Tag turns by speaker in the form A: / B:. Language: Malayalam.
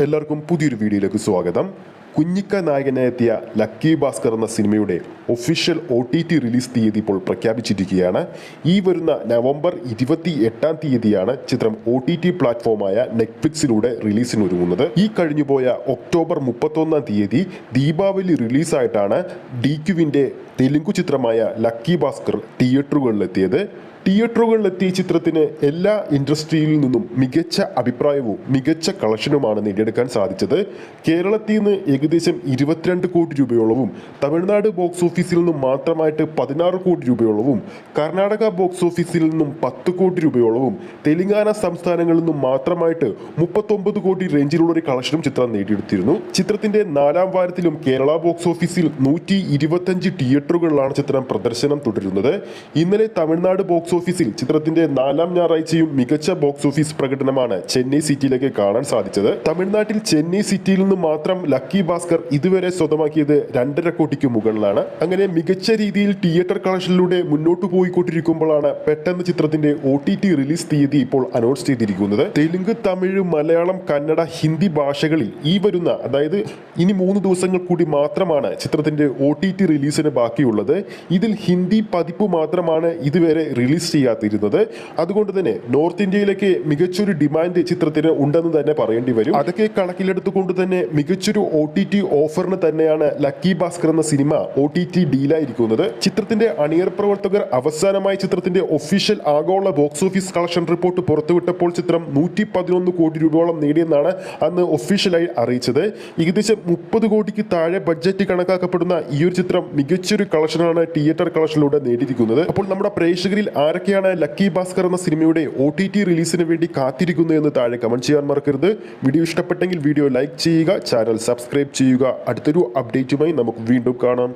A: എല്ലാവർക്കും പുതിയൊരു വീഡിയോയിലേക്ക് സ്വാഗതം. കുഞ്ഞിക്ക നായകനെത്തിയ ലക്കി ഭാസ്കർ എന്ന സിനിമയുടെ official O T T release തീയതി ഇപ്പോൾ പ്രഖ്യാപിച്ചിരിക്കുകയാണ്. ഈ വരുന്ന നവംബർ ഇരുപത്തി എട്ടാം തീയതിയാണ് ചിത്രം ഒ ടി ടി പ്ലാറ്റ്ഫോമായ നെറ്റ്ഫ്ലിക്സിലൂടെ റിലീസിനൊരുങ്ങുന്നത് ഈ കഴിഞ്ഞുപോയ ഒക്ടോബർ മുപ്പത്തൊന്നാം തീയതി ദീപാവലി റിലീസായിട്ടാണ് ഡി ക്യുവിന്റെ തെലുങ്കു ചിത്രമായ ലക്കി ഭാസ്കർ തിയേറ്ററുകളിലെത്തിയത് തിയേറ്ററുകളിലെത്തിയ ചിത്രത്തിന് എല്ലാ ഇൻഡസ്ട്രിയിൽ നിന്നും മികച്ച അഭിപ്രായവും മികച്ച കളക്ഷനുമാണ് നേടിയെടുക്കാൻ സാധിച്ചത്. കേരളത്തിൽ നിന്ന് ഏകദേശം ഇരുപത്തിരണ്ട് കോടി രൂപയോളവും തമിഴ്നാട് ബോക്സ് ഓഫീസിൽ നിന്നും മാത്രമായിട്ട് പതിനാറ് കോടി രൂപയോളവും കർണാടക ബോക്സ് ഓഫീസിൽ നിന്നും പത്ത് കോടി രൂപയോളവും തെലങ്കാന സംസ്ഥാനങ്ങളിൽ നിന്നും മാത്രമായിട്ട് മുപ്പത്തൊമ്പത് കോടി റേഞ്ചിലുള്ള ഒരു കളക്ഷനും ചിത്രം നേടിയെടുത്തിരുന്നു. ചിത്രത്തിന്റെ നാലാം വാരത്തിലും കേരള ബോക്സ് ഓഫീസിൽ നൂറ്റി തിയേറ്ററുകളിലാണ് ചിത്രം പ്രദർശനം തുടരുന്നത്. ഇന്നലെ തമിഴ്നാട് ബോക്സ് ഓഫീസിൽ ചിത്രത്തിന്റെ നാലാം ഞായറാഴ്ചയും മികച്ച ബോക്സ് ഓഫീസ് പ്രകടനമാണ് ചെന്നൈ സിറ്റിയിലേക്ക് കാണാൻ സാധിച്ചത്. തമിഴ്നാട്ടിൽ ചെന്നൈ സിറ്റിയിൽ നിന്ന് മാത്രം ലക്കി ഭാസ്കർ ഇതുവരെ സ്വന്തമാക്കിയത് രണ്ടര കോടിക്ക് മുകളിലാണ്. അങ്ങനെ മികച്ച രീതിയിൽ തിയേറ്റർ കളക്ഷനിലൂടെ മുന്നോട്ട് പോയിക്കൊണ്ടിരിക്കുമ്പോഴാണ് പെട്ടെന്ന് ചിത്രത്തിന്റെ ഒ റിലീസ് തീയതി ഇപ്പോൾ അനൗൺസ് ചെയ്തിരിക്കുന്നത്. തെലുങ്ക് തമിഴ് മലയാളം കന്നഡ ഹിന്ദി ഭാഷകളിൽ ഈ വരുന്ന അതായത് ഇനി മൂന്ന് ദിവസങ്ങൾ കൂടി മാത്രമാണ് ചിത്രത്തിന്റെ ഒ റിലീസിന് ബാക്കിയുള്ളത്. ഇതിൽ ഹിന്ദി പതിപ്പ് മാത്രമാണ് ഇതുവരെ റിലീസ് ചെയ്യാതിരുന്നത് അതുകൊണ്ട് തന്നെ നോർത്ത് ഇന്ത്യയിലേക്ക് മികച്ചൊരു ഡിമാൻഡ് ചിത്രത്തിന് ഉണ്ടെന്ന് തന്നെ പറയേണ്ടി വരും. അതൊക്കെ കണക്കിലെടുത്തുകൊണ്ട് തന്നെ മികച്ചൊരു ഒ ടി ടി ഓഫറിന് തന്നെയാണ് ലക്കി ഭാസ്കർ എന്ന സിനിമ ഒ ടി ടി ഡീലായിരിക്കുന്നത്. ചിത്രത്തിന്റെ അണിയർ പ്രവർത്തകർ അവസാനമായി ചിത്രത്തിന്റെ ഒഫീഷ്യൽ ആഗോള ബോക്സ് ഓഫീസ് കളക്ഷൻ റിപ്പോർട്ട് പുറത്തുവിട്ടപ്പോൾ ചിത്രം നൂറ്റി പതിനൊന്ന് കോടി രൂപയോളം നേടിയെന്നാണ് അന്ന് ഒഫീഷ്യലായി അറിയിച്ചത്. ഏകദേശം മുപ്പത് കോടിക്ക് താഴെ ബഡ്ജറ്റ് കണക്കാക്കപ്പെടുന്ന ഈ ഒരു ചിത്രം മികച്ചൊരു കളക്ഷനാണ് തിയേറ്റർ കളക്ഷനിലൂടെ നേടിയിരിക്കുന്നത്. അപ്പോൾ നമ്മുടെ പ്രേക്ഷകരിൽ ആരൊക്കെയാണ് ലക്കി ഭാസ്കർ എന്ന സിനിമയുടെ ഒ ടി ടി റിലീസിന് വേണ്ടി കാത്തിരിക്കുന്നു എന്ന് താഴെ കമന്റ് ചെയ്യാൻ മറക്കരുത്. വീഡിയോ ഇഷ്ടപ്പെട്ടെങ്കിൽ വീഡിയോ ലൈക്ക് ചെയ്യുക ചാനൽ സബ്സ്ക്രൈബ് ചെയ്യുക. അടുത്തൊരു അപ്ഡേറ്റുമായി നമുക്ക് വീണ്ടും കാണാം.